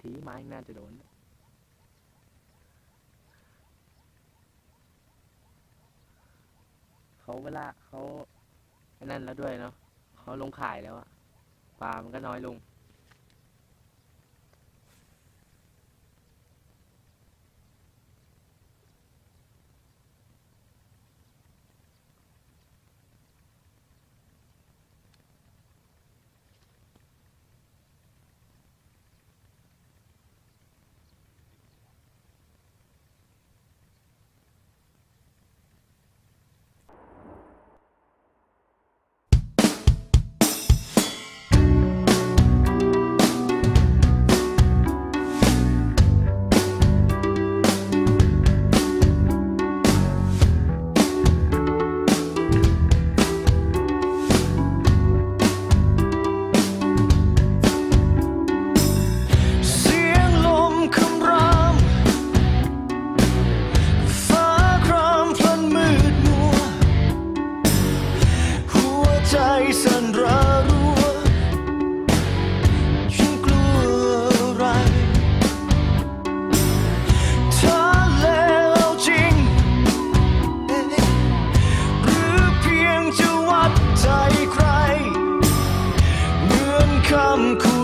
ทีไม้น่าจะโดน เขาเวลาเขาไอ้นั่นแล้วด้วยเนาะเขาลงขายแล้วอะปลามันก็น้อยลง cool